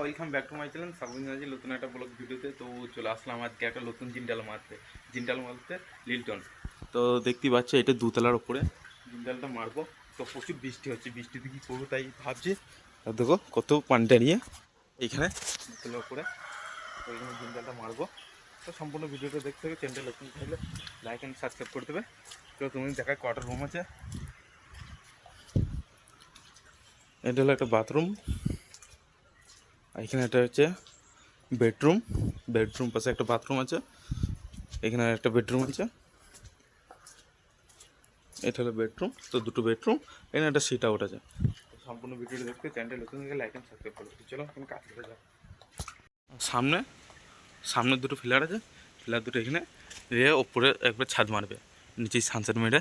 Welcome back to my channel সাবুন আজি নতুন একটা ব্লগ ভিডিওতে, তো চলে আসলাম আজকে একটা নতুন জিন্ডাল মারতে। জিন্ডাল মারতে লিলটন। তো দেখতে পাচ্ছ, এটা দুতলার উপরে। জিন্ডালটা মারবো। তো প্রচুর বৃষ্টি হচ্ছে, বৃষ্টিতে কী করব তাই ভাবছি। দেখো, কত পানিটা নিয়ে এইখানে দুতলার উপরে। তো এইখানে জিন্ডালটা মারবো। তো সম্পূর্ণ ভিডিওটা দেখতে হবে চ্যানেলটা নতুন থাকলে লাইক অ্যান্ড সাবস্ক্রাইব করে দেবে। তো তুমি দেখায় কটার রুম আছে। এটা হলো একটা বাথরুম এখানে এটা হচ্ছে বেডরুম। বেডরুম পাশে একটা বাথরুম আছে। এখানে একটা বেডরুম আছে। এটা হলো বেডরুম। তো দুটো বেডরুম। এখানে একটা সিট আউট আছে। সম্পূর্ণ ভিডিওটা দেখতে চ্যানেলটা নতুন লাইক অ্যান্ড সাবস্ক্রাইব করো তো চলো এখন কাজ করে যাও সামনে সামনে দুটো ফিলার আছে। ফিলার দুটো এখানে। দিয়ে ওপরে একবার ছাদ মারবে। নিচেই সানসেট মেরে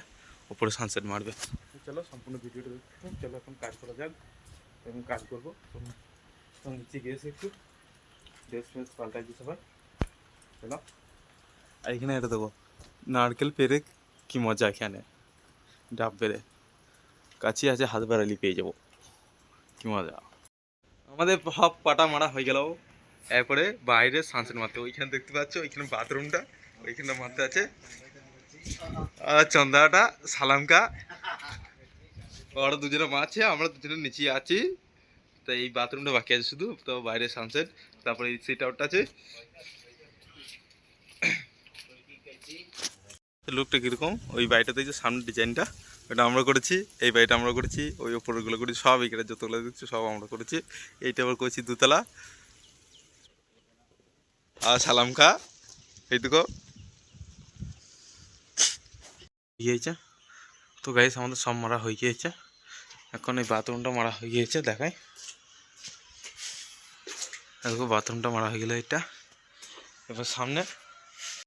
ওপরে সানসেট মারবে। চলো সম্পূর্ণ ভিডিওটা দেখতে চলো এখন কাজ করা যাক। এখন কাজ করব। তো তো নিচে গিয়েছে একটু। ড্রেস ফ্রেস পাল্টাইছি সবাই চলো। আর এখানে এটা দেবো নারকেল পেরে কি মজা এখানে। ডাব পেরে কাছে আছে হাত বাড়ালি পেয়ে যাব। কি মজা। আমাদের সব পাটা মারা হয়ে গেল। এরপরে বাইরে সানসেট মারতে ওইখানে দেখতে পাচ্ছ, ওইখানে বাথরুমটা, ওইখানে মারতে আছে। আর চন্দাটা, সালামকা। ওরা দুজনে মারছে, আমরা দুজনে নিচে আছি। তো এই বাথরুমটা বাকি আছে শুধু, তো বাইরে সানসেট তারপরে এই সিট আউটটা আছে। লুকটা কীরকম? ওই বাড়িটাতে যে সামনের ডিজাইনটা ওটা আমরা করেছি, এই বাড়িটা আমরা করেছি, ওই ওপরগুলো করেছি, সব এখানে যতগুলো দেখছি, সব আমরা করেছি। এইটা আবার করেছি দুতলা। আর সালাম খা, এইটুকু। গিয়েছে তো গাইস আমাদের সব মারা হয়ে গিয়েছে। এখন এই বাথরুমটা মারা হয়ে গিয়েছে, দেখাই। দেখো বাথরুমটা মারা হয়ে গেলো এটা এবার সামনে